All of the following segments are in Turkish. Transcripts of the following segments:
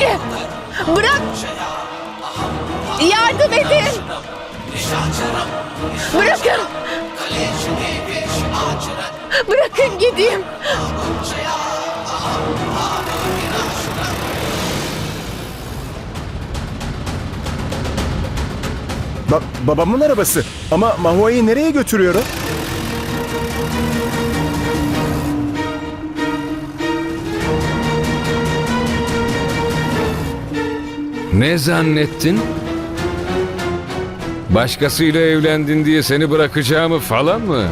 beni. Bırak. Yardım edin. Bırakın. Bırakın gideyim. Ba- babamın arabası. Ama Mahua'yı nereye götürüyorum? Ne zannettin? Başkasıyla evlendin diye seni bırakacağımı falan mı?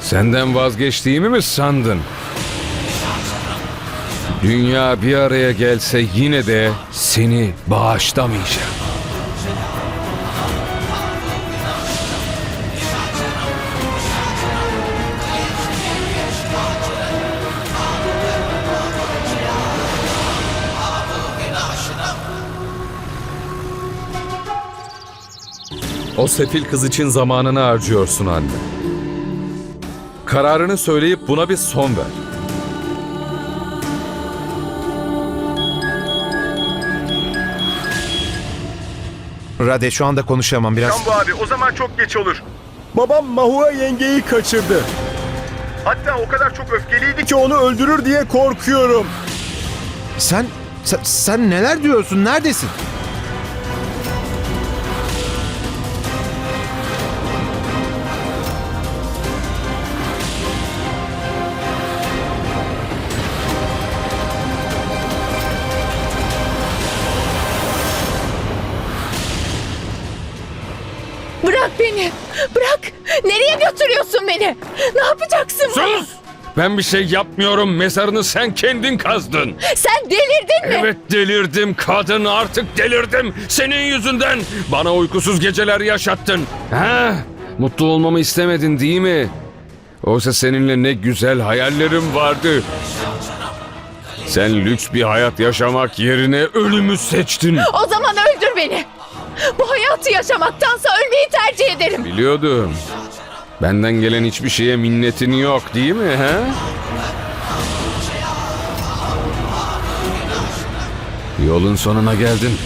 Senden vazgeçtiğimi mi sandın? Dünya bir araya gelse yine de seni bağışlamayacağım. O sefil kız için zamanını harcıyorsun anne. Kararını söyleyip buna bir son ver. Rade şu anda konuşamam biraz. Şambu abi o zaman çok geç olur. Babam Mahua yengeyi kaçırdı. Hatta o kadar çok öfkeliydi ki onu öldürür diye korkuyorum. Sen, sen sen neler diyorsun? Neredesin? Beni. Bırak. Nereye götürüyorsun beni? Ne yapacaksın? bana? Sus! Ben bir şey yapmıyorum. Mezarını sen kendin kazdın. Sen delirdin mi? Evet delirdim kadın artık delirdim. Senin yüzünden bana uykusuz geceler yaşattın. Ha? Mutlu olmamı istemedin değil mi? Oysa seninle ne güzel hayallerim vardı. Sen lüks bir hayat yaşamak yerine ölümü seçtin. O zaman öldür beni. Bu hayatı yaşamaktansa ölmeyi tercih ederim. Biliyordum. Benden gelen hiçbir şeye minnetin yok değil mi? He? Yolun sonuna geldin.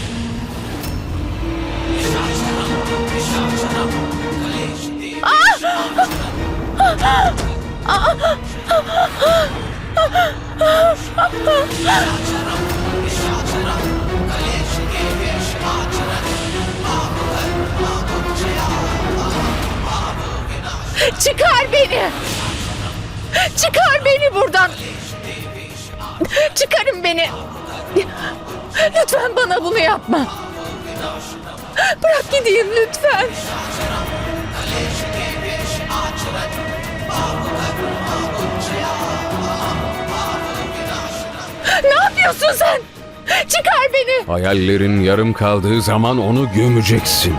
Çıkar beni. Çıkar beni buradan. Çıkarın beni. Lütfen bana bunu yapma. Bırak gideyim lütfen. Ne yapıyorsun sen? Çıkar beni. Hayallerin yarım kaldığı zaman onu gömeceksin.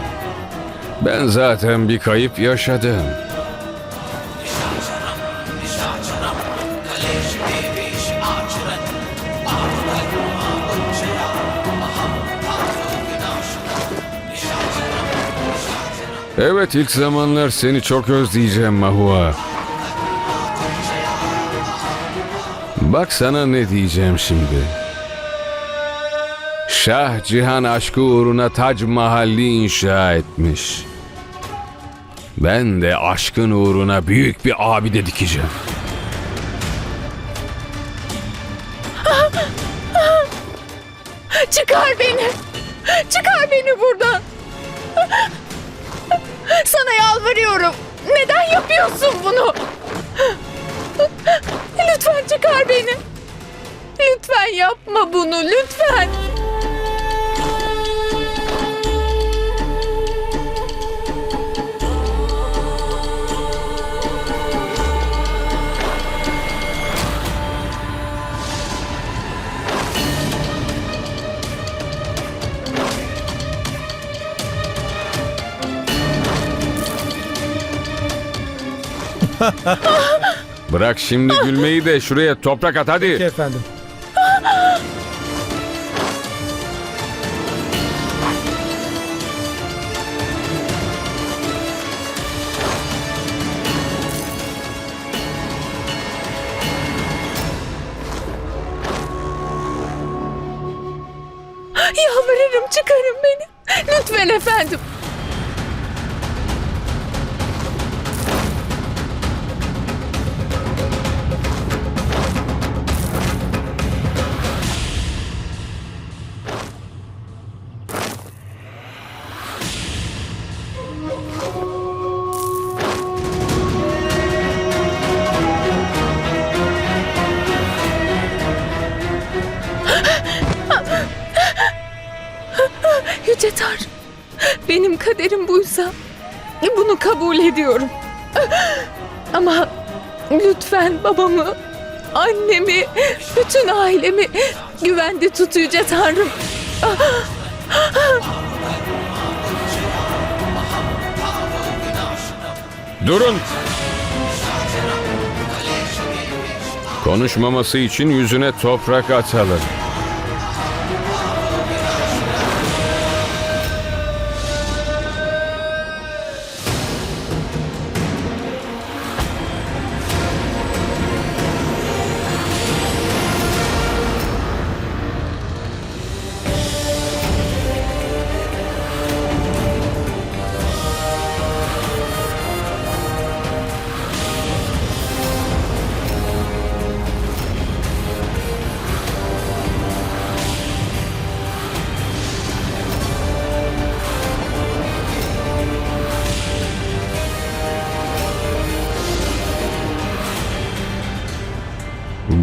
Ben zaten bir kayıp yaşadım. Evet ilk zamanlar seni çok özleyeceğim Mahua. Bak sana ne diyeceğim şimdi. Şah Cihan aşkı uğruna Tac Mahalli inşa etmiş. Ben de aşkın uğruna büyük bir abide dikeceğim. Çıkar beni. Çıkar beni buradan. Yalvarıyorum. Neden yapıyorsun bunu? Lütfen çıkar beni. Lütfen yapma bunu. Lütfen. Bırak şimdi gülmeyi de şuraya toprak at hadi. efendim. Yalvarırım çıkarın beni. Lütfen efendim. Tanrım. Benim kaderim buysa bunu kabul ediyorum. Ama lütfen babamı, annemi, bütün ailemi güvende tut Yüce Tanrım. Durun. Konuşmaması için yüzüne toprak atalım.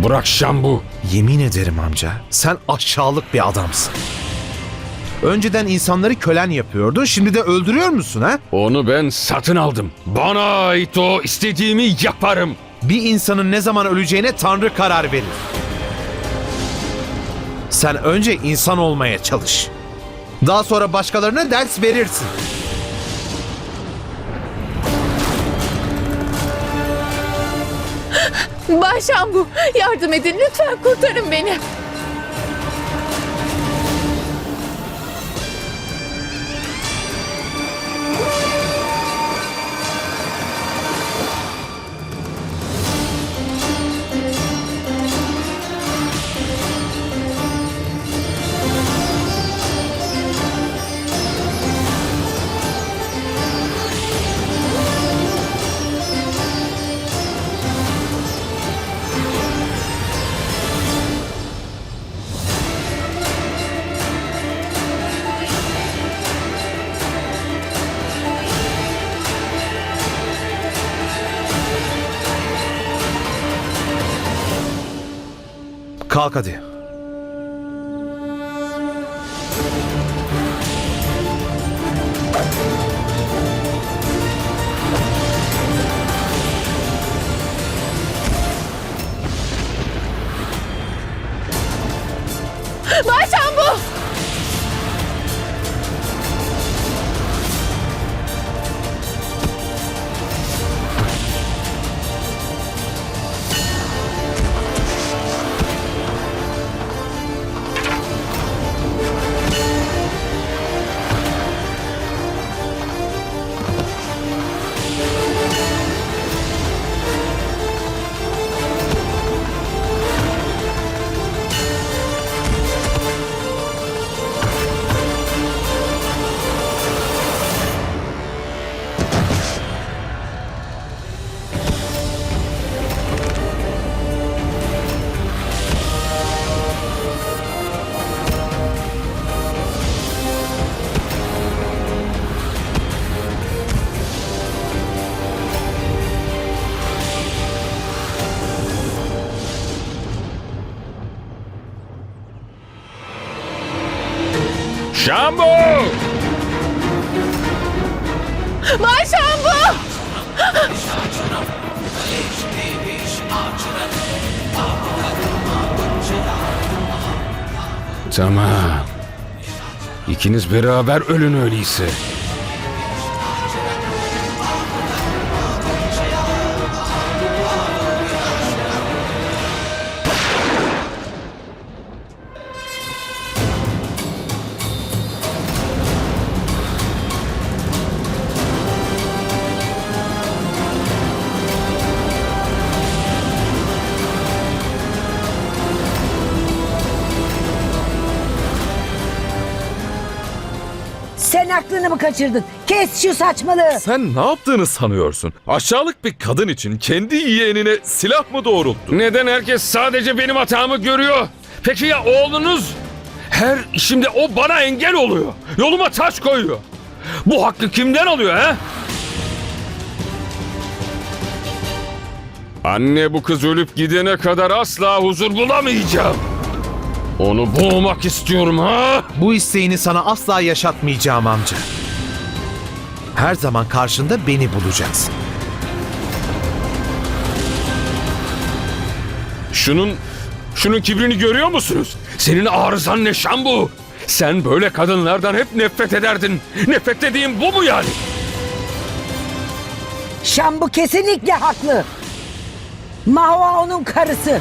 Bırak Şambu. Yemin ederim amca, sen aşağılık bir adamsın. Önceden insanları kölen yapıyordun, şimdi de öldürüyor musun ha? Onu ben satın aldım. Bana ait o istediğimi yaparım. Bir insanın ne zaman öleceğine Tanrı karar verir. Sen önce insan olmaya çalış. Daha sonra başkalarına ders verirsin. Bay Şambu yardım edin lütfen kurtarın beni. Kalk hadi. Bay Şambu! Bay Şambu! Tamam. İkiniz beraber ölün öyleyse. Aklını mı kaçırdın? Kes şu saçmalığı. Sen ne yaptığını sanıyorsun? Aşağılık bir kadın için kendi yeğenine silah mı doğrulttun? Neden herkes sadece benim hatamı görüyor? Peki ya oğlunuz? Her işimde o bana engel oluyor. Yoluma taş koyuyor. Bu hakkı kimden alıyor ha? Anne bu kız ölüp gidene kadar asla huzur bulamayacağım. Onu boğmak istiyorum ha? Bu isteğini sana asla yaşatmayacağım amca. Her zaman karşında beni bulacaksın. Şunun, şunun kibrini görüyor musunuz? Senin arızan ne şan bu? Sen böyle kadınlardan hep nefret ederdin. Nefret dediğim bu mu yani? Şambu kesinlikle haklı. Mahva onun karısı.